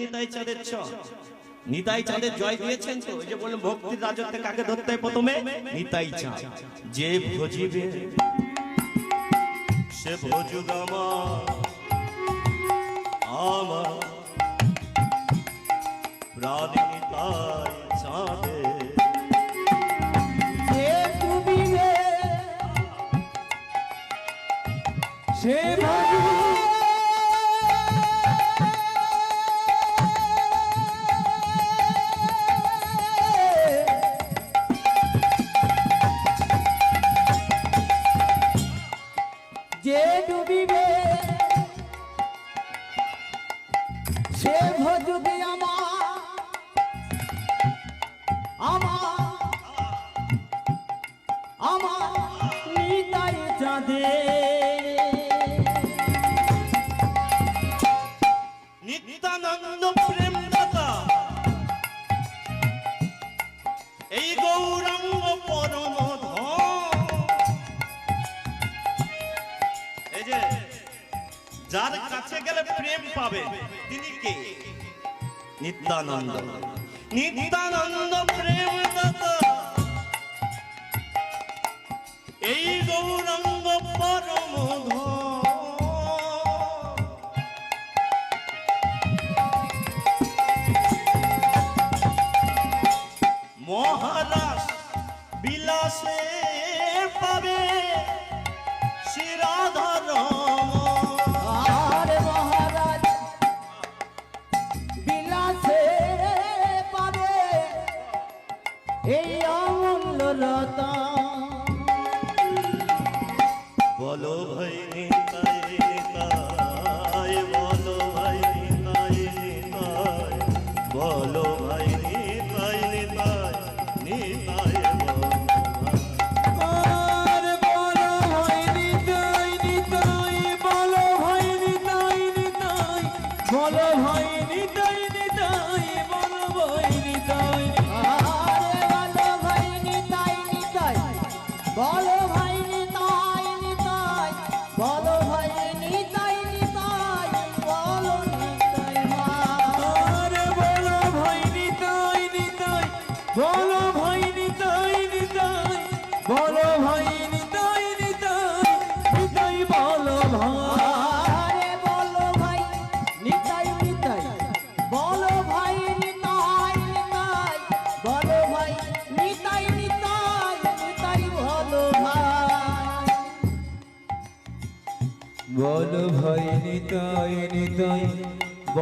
নিতাই চাঁদের চ নিতাই চাঁদের জয় দিয়েছেন তো ওই যে বললেন ভক্তির রাজত্বে কাকে ধরতে প্রথমে? নিতাই চাঁদ। যে ভজিবে, সে ভজুগ আমার। প্রাণ চাঁদে। সে যে ডুবিবে সে ভজবে আমার আমার আমার নিতাই চাঁদে। নিত্যানন্দ যার কাছে গেলে প্রেম পাবে। তিনি কে? নিত্যানন্দ। নিত্যানন্দ প্রেম দাতা বলো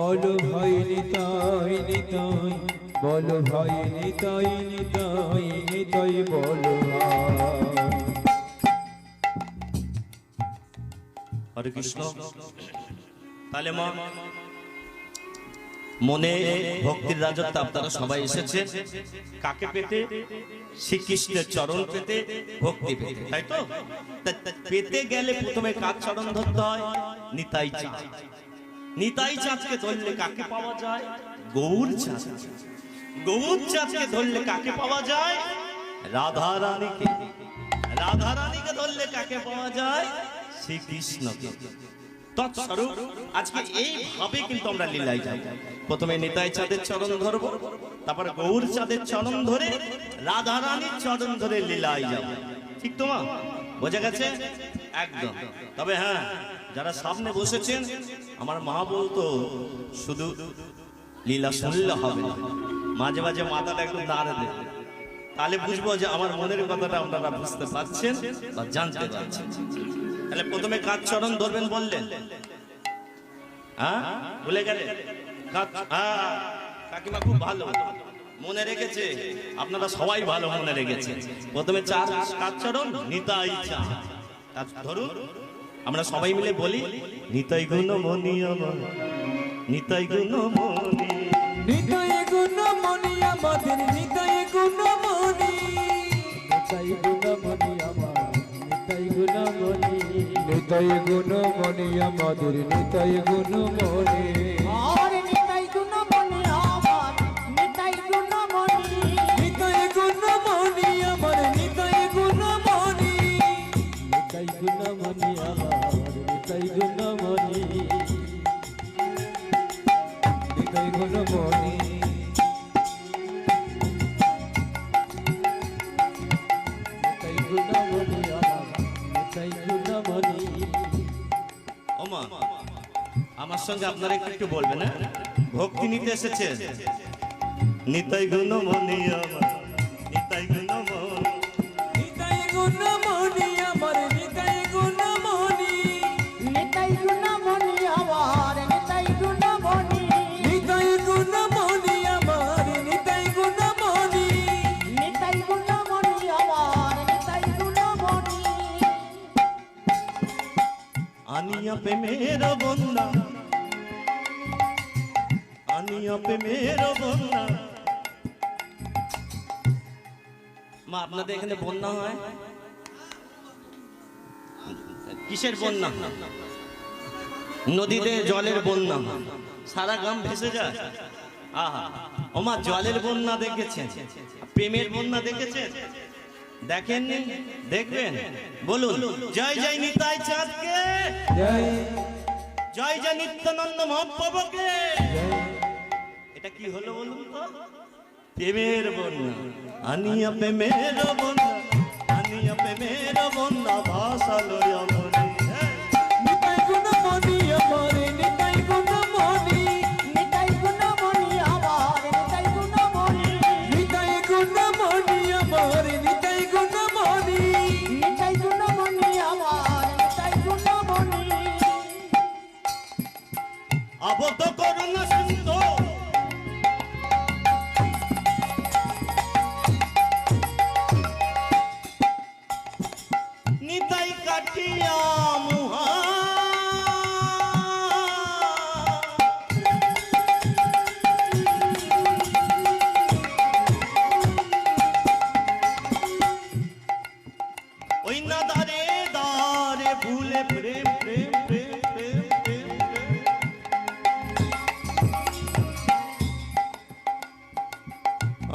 বলো ভাই নিতাই নিতাই বলো ভাই নিতাই নিতাই নিতাই বলো হরে কৃষ্ণ। তাহলে মা মনে ভক্তির রাজত্ব আপনারা সবাই এসেছে। কাকে পেতে? শ্রীকৃষ্ণের চরণ পেতে ভক্তি পেতে তাই তো? পেতে গেলে প্রথমে কার চরণ ধরতে হয়? নিতাই চাঁদ নিতাই চাঁদকে ধরলে কাকে পাওয়া যায়? গৌর চাঁদ গৌর চাঁদকে ধরলে কাকে পাওয়া যায়? রাধা রানীকে রাধা রানীকে ধরলে কাকে পাওয়া যায়? শ্রীকৃষ্ণকে। তৎস্বরূপ আজকে এইভাবে কিন্তু আমরা লীলায় যাই প্রথমে নিতাই চাঁদের চরণ ধরব তারপরে গৌর চাঁদের চরণ ধরে রাধা রানীর চরণ ধরে লীলায় যাব। ঠিক তো বোঝা গেছে? একদম। তবে হ্যাঁ যারা সামনে বসেছেন, আমার মা বলতো, শুধু লীলা শুনলে হবে মাঝে মাঝে মাথাটা একটু নাড়ে দেবে তাহলে বুঝব যে আমার মনের কথাটা আপনারা বুঝতে পারছেন বা জানতে পারছেন। তাহলে প্রথমে কাজ চরণ ধরবেন বললেন। হ্যাঁ ভুলে গেলে? কাকিমা খুব ভালো। মনে রেখেছে? আপনারা সবাই ভালো মনে রেখেছে প্রথমে চার কাজ চরণ, নিতাই চা ধরুন। আমরা সবাই মিলে বলি নিতাই গুণ মনি আমার নিতাই গুণ মনি নিতাই গুণ মনি আমাদের নিতাই গুণ মনি নিতাই গুণ মনি আমার নিতাই গুণ মনি নিতাই গুণ মনি আমাদের নিতাই গুণমণি। আর আমার সঙ্গে আপনারা একটু একটু বলবেন হ্যাঁ? ভক্তি নিতে এসেছে নিতাই গুণমণি আমার নিতাই গুণমণি। নিতাই গুণমণি আমার নিতাই গুণমণি। নিতাই গুণমণি আমার নিতাই গুণমণি। নিতাই গুণমণি আমার নিতাই গুণমণি। নিতাই গুণমণি আমার নিতাই গুণমণি। আনিয়া প্রেমের বন্যা আনিয়া প্রেমের বন্যা। মা আপনাদের এখানে বন্যা হয়? কিসের বন্যা? নদীতে জলের বন্যা। সারা গ্রাম ভেসে যায়। আহা। ওমা জলের বন্যা দেখেছেন? প্রেমের বন্যা দেখেছেন? দেখেননি? দেখবেন? বলুন জয় জয় নিতাই চাঁদকে। জয়। জয় জয় নিত্যানন্দ মহাপ্রভুকে। জয় এটা কি হলো বলুন তো? প্রেমের বন্যা, আনিয়া প্রেমের বন্যা, আনিয়া প্রেমের বন্যা ভাসালো অমরে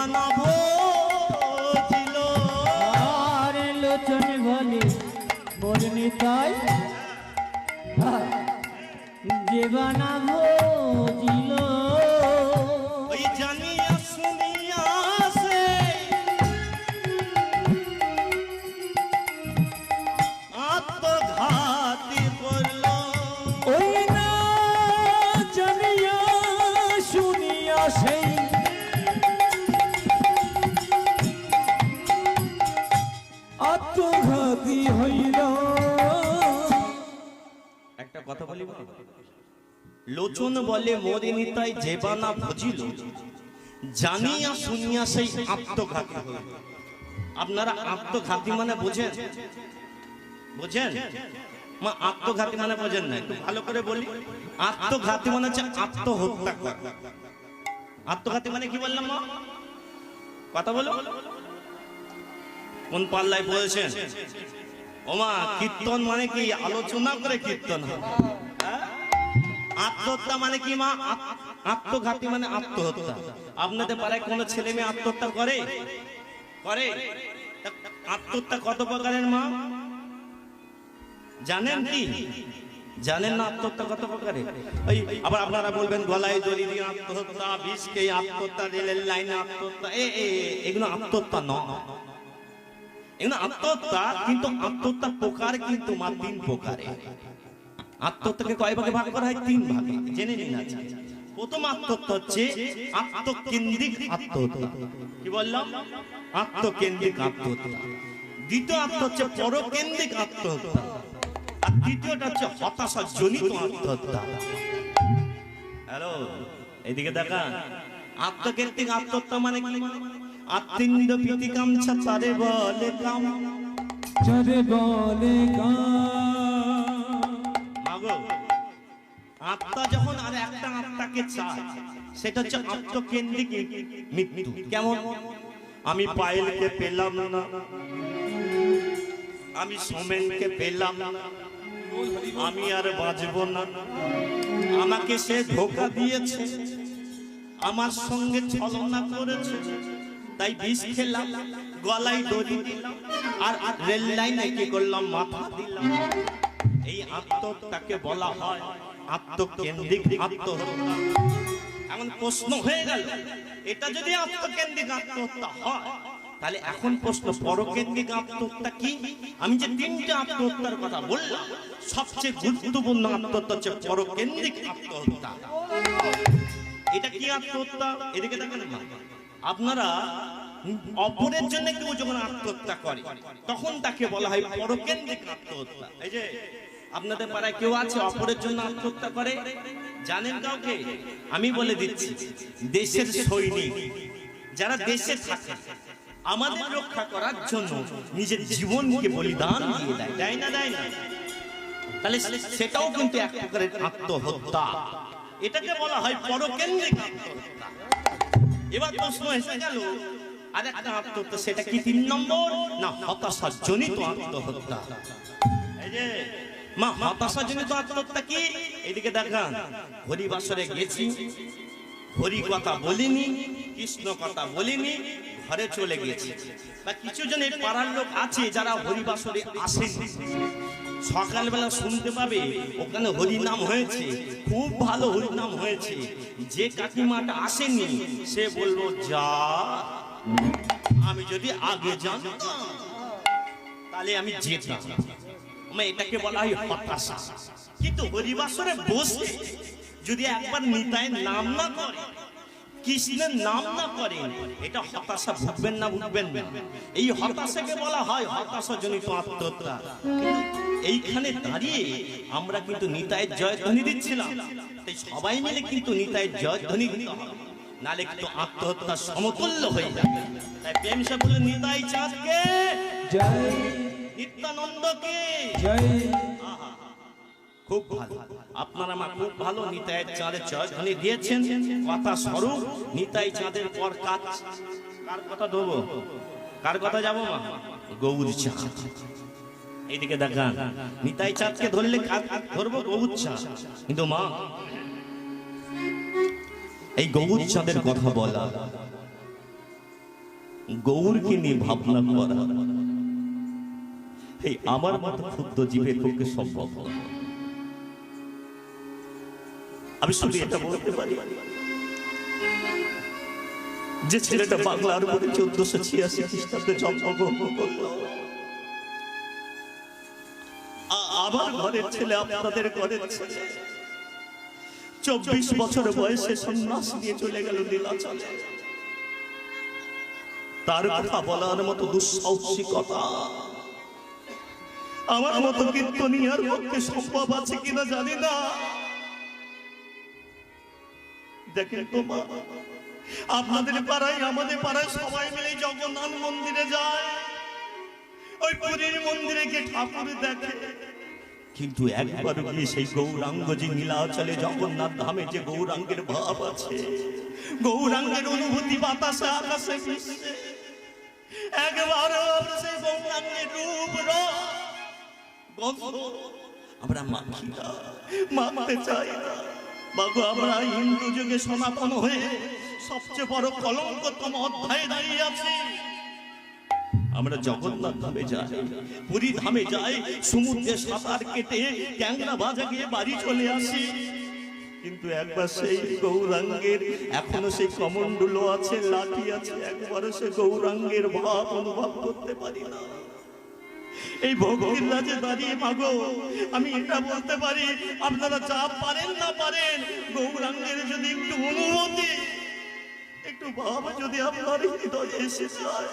যেবানা বলে মরিনি তাই যেবানা ভজিল। জানিয়া শুনিয়া সেই আত্মঘাতী হইল আপনারা আত্মঘাতী মানে বোঝেন? বোঝেন? মা, আত্মঘাতী মানে বোঝেন না, একটু ভালো করে বলি। আত্মঘাতী মানে হচ্ছে আত্মহত্যা করা। আত্মঘাতী মানে কি বললাম মা? কথা বলো। কোন পাল্লায় বলেছেন? ওমা, কীর্তন মানে কি? আলোচনা করে কীর্তন হ্যাঁ? আত্মহত্যা মানে কি মা? আত্মঘাতী মানে আত্মহত্যা। আপনাদের পাড়ায় কোনো ছেলে মেয়ে আত্মহত্যা করে? করে? আত্মহত্যা কত প্রকারের মা? জানেন কি? জানেন না আত্মহত্যা কত প্রকারের? ওই আবার আপনারা বলবেন গলায় দড়ি দিয়ে আত্মহত্যা বিষকে আত্মহত্যা রেলের লাইনে আত্মহত্যা। এ, এ, এগুলো আত্মহত্যা নয়। এগুলো আত্মহত্যা কিন্তু আত্মহত্যা প্রকার কিন্তু মা তিন প্রকারে আত্মহত্যাকে কয় ভাগে ভাগ করা হয়? তিন ভাগে। জেনে নিন আচ্ছা। প্রথম আত্মহত্যা হচ্ছে আত্মকেন্দ্রিক আত্মহত্যা কি বললাম? আত্মকেন্দ্রিক আত্মহত্যা দ্বিতীয় আত্ম হচ্ছে পরকেন্দ্রিক আত্মহত্যা আর তৃতীয়টা হচ্ছে হতাশা জনিত আত্মহত্যা হ্যালো এদিকে দেখা আত্মকেন্দ্রিক আত্মহত্যা মানে কি? আত্মিন্দ প্রীতি কামছা বলে কাম। যারে বলে গা আত্মা যখন আর একটা আত্মাকে চায়, সেটা হচ্ছে আত্মকেন্দ্রিক মৃত্যু। কেমন? আমি পায়েলকে পেলাম না। আমি সোমেনকে পেলাম না। আমি আর বাঁচব না। আমাকে সে ধোকা দিয়েছে। আমার সঙ্গে ছলনা করেছে। তাই বিষ খেলাম, গলায় দড়ি দিলাম, আর রেল লাইনে কি করলাম, মাথা দিলাম। এই আত্মহত্যাকে বলা হয় আত্মকেন্দ্রিক আত্মহত্যা এখন প্রশ্ন হয়ে গেল, এটা যদি আত্মকেন্দ্রিক আত্মহত্যা হয়, তাহলে এখন প্রশ্ন, পরকেন্দ্রিক আত্মহত্যা কি? আমি যে তিনটে আত্মহত্যার কথা বললাম, সবচেয়ে গুরুত্বপূর্ণ আত্মহত্যা হচ্ছে পরকেন্দ্রিক আত্মহত্যা। এটা কি আত্মহত্যা? এদিকে দেখেন না। আপনারা অপরের জন্য কেউ যখন আত্মহত্যা করে, তখন তাকে বলা হয় পরকেন্দ্রিক আত্মহত্যা। এই যে আপনাদের পাড়ায় কেউ আছে, অপরের জন্য আত্মহত্যা করে? জানেন কাউকে? আমি বলে দিচ্ছি, দেশের সৈনিক, যারা দেশে থাকে, আমাদের রক্ষা করার জন্য নিজের জীবনকে বলিদান দিয়ে দেয়। দেয় না দেয় না। তাহলে সেটাও কিন্তু এক প্রকারের আত্মহত্যা। এটাকে বলা হয় পরকেন্দ্রিক এবার প্রশ্ন এসে গেল, আর একটা আত্মহত্যা, সেটা কি তিন নম্বর না হতাশা জনিত আত্মহত্যা? এই যে মা হতাশা জনিত আত্মহত্যা কি এদিকে দেখান। হরিবাসরে গেছি হরি কথা বলিনি কৃষ্ণ কথা বলিনি, ঘরে চলে গেছি। বা কিছু জন এই পাড়ার লোক আছে যারা হরিবাসরে আসেনি। সকালবেলা শুনতে পাবে, ওখানে হরিনাম হয়েছে, খুব ভালো হরিনাম হয়েছে। যে কাকিমাটা আসেনি, সে বলব যা, আমি যদি আগে জানতাম, তাহলে আমি যেতাম। আমি এটাকে বলা হয় হতাশা। কিন্তু হরিবাসরে বসে যদি একবার নিতায়ের নাম না করে কৃষ্ণের নাম না করে এটা হতাশা ভুগবেন না ভুগবেন না। এই হতাশাকে বলা হয় হতাশা জনিত আত্মহত্যা। এইখানে দাঁড়িয়ে আমরা কিন্তু নিতায়ের জয়ধ্বনি দিচ্ছিলাম। তাই সবাই মিলে কিন্তু নিতায়ের জয়ধ্বনি দিতে হবে। নালে কিন্তু আত্মহত্যা সমতুল্য হয়ে যাবে। তাই প্রেম সে বলে নিতাই চাঁদকে জয় নিত্যানন্দকে। জয়। খুব ভালো। আপনার আমার খুব ভালো নিতাইয়ের চাঁদের জয়ধ্বনি দিয়েছেন। কথা স্বরূপ নিতাই চাঁদের পর কাজ। কার কথা দেবো কার কথা যাব মা? গৌর চাঁদ। এইদিকে দেখান। নিতাই চাঁদকে ধরলে ধরবো? গৌর চাঁদ। কিন্তু মা এই গৌর চাঁদের কথা বলা। গৌরকে নিয়ে ভাবনা করা। এই আমার মতো ক্ষুদ্র জীবের পক্ষে সম্ভব। আমি শুধু এটা বলতে পারি। যে ছেলেটা বাংলার মধ্যে চোদ্দশো ছিয়াশি খ্রিস্টাব্দে জন্মগ্রহণ আমার ঘরের ছেলে আপনাদের ঘরের ছেলে। চব্বিশ বছর বয়সে সন্ন্যাস নিয়ে চলে গেল তার কথা বলার মতো দুঃসাহসিকতা। আমার মতো কীর্তনিয়ার পক্ষে সম্ভব আছে কিনা জানি না। দেখেন তো আপনাদের পাড়ায় আমাদের পাড়ায় সবাই মিলে জগন্নাথ মন্দিরে যায়। ওই পুরীর মন্দিরে গিয়ে ঠাকুর দেখে। কিন্তু একবার গিয়ে সেই গৌরাঙ্গ যে নীলাচলে জগন্নাথ ধামে যে গৌরাঙ্গের ভাব আছে গৌরাঙ্গের অনুভূতি বাতাসে আকাশে একবার সেই গৌরাঙ্গের রূপ রস, গন্ধ। আমরা মাখি না। মানতে চাই না। বাবু, আমরা হিন্দু যুগে সনাতন হয়ে সবচেয়ে বড় কলঙ্কতম অধ্যায়ে দাঁড়িয়ে আছি। আমরা জগন্নাথ ধামে যাই, পুরী ধামে যাই, সমুদ্রে সাঁতার কেটে ট্যাংরা বাজা গিয়ে বাড়ি চলে আসি। কিন্তু একবার সেই গৌরাঙ্গের, এখনও সেই কমণ্ডুলো আছে, লাঠি আছে একবার সে গৌরাঙ্গের ভাব অনুভব করতে পারি না। এই ভক্তির লাজে দাঁড়িয়ে মাগো, আমি এটা বলতে পারি, আপনারা যা পারেন না পারেন। গৌরাঙ্গের যদি একটু অনুমতি, একটু ভাব যদি আপনার হৃদয়ে এসে যায়।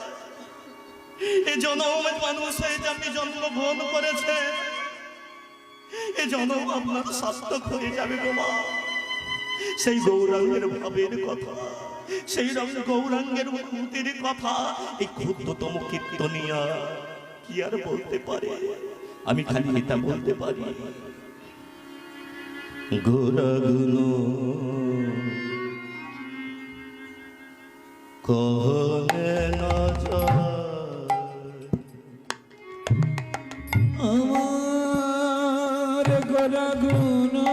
এই জনমের মানুষ হয়ে যে আপনি জন্মগ্রহণ করেছে এই জনম আপনার সার্থক হয়ে যাবে গোমা সেই গৌরাঙ্গের ভাবের কথা, সেই রঙ গৌরাঙ্গের মূর্তির কথা, এই ক্ষুদ্রতম কীর্তনিয়া কি আর বলতে পারে? আমি খালি এটা বলতে পারি। ঘোরাগুলো কহলে নজর। আমার গোরাগুনো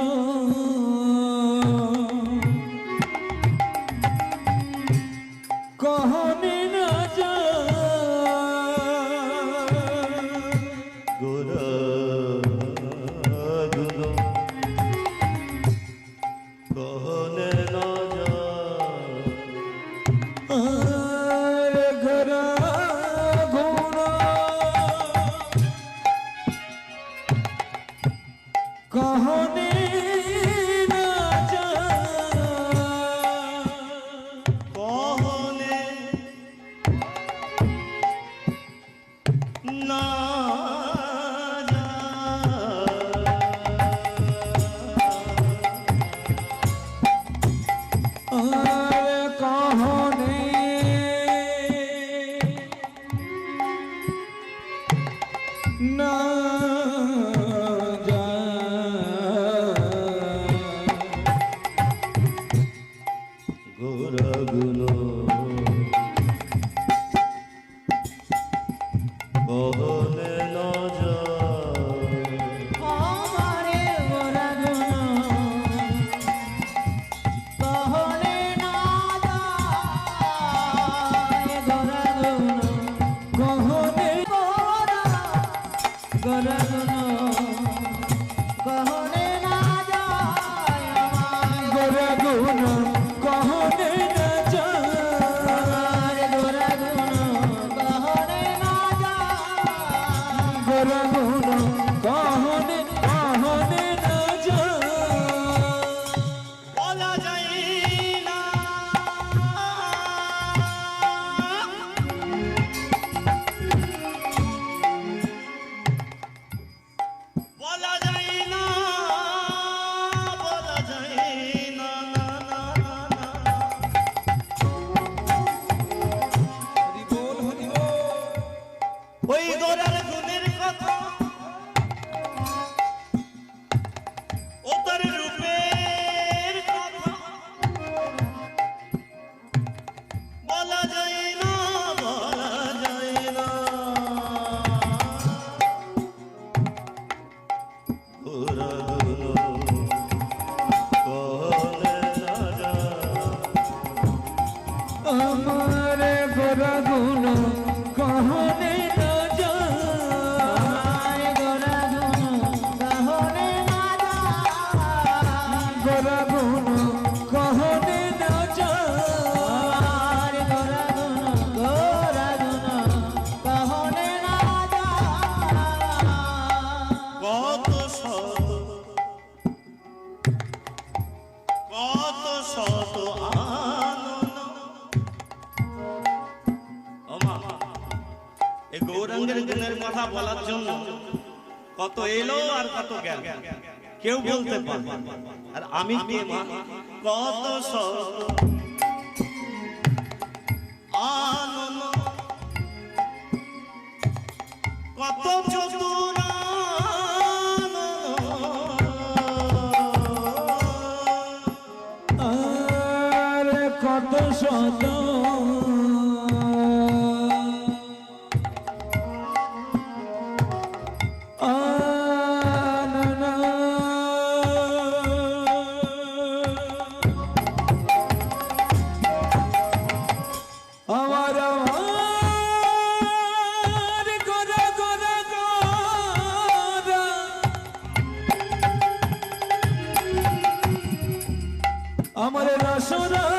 আমার বড় গুণ কহ কত এলো আর কত গেল। কেউ বলতে পারবে আর আমি কে মা, কত আনন্দ, কত চতুর কত সদা সরা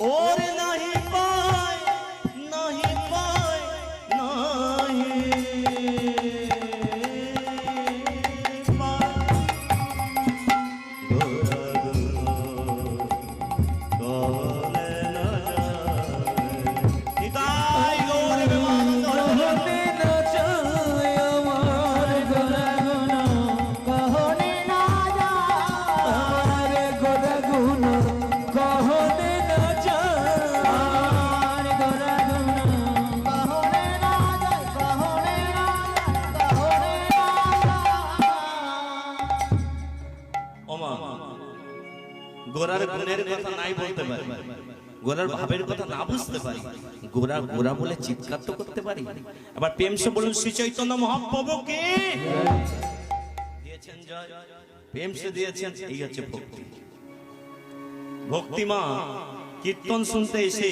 Ore গোরার গুণের কথা নাই বলতে পারি। গোরার ভাবের কথা না বুঝতে পারি। গোরা গোরা বলে চিৎকার তো করতে পারি। আবার প্রেম সে বলুন, শ্রী চৈতন্য মহাপ্রভুকে দিয়েছেন জয়। প্রেম সে দিয়েছেন, এই হচ্ছে ভক্তি। ভক্তিমা, কীর্তন শুনতে এসে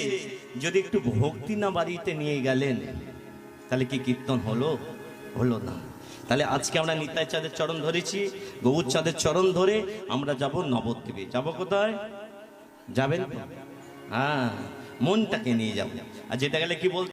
যদি একটু ভক্তি না বাড়িতে নিয়ে গেলেন, তাহলে কি কীর্তন হলো? হলো না। তাহলে আজকে আমরা নিতাই চাঁদের চরণ ধরেছি, গৌর চাঁদের চরণ ধরে আমরা যাব নবদ্বীপে। যাব কোথায়? যাবেন হ্যাঁ মনটাকে নিয়ে যাব। আর যেটা গেলে কি বল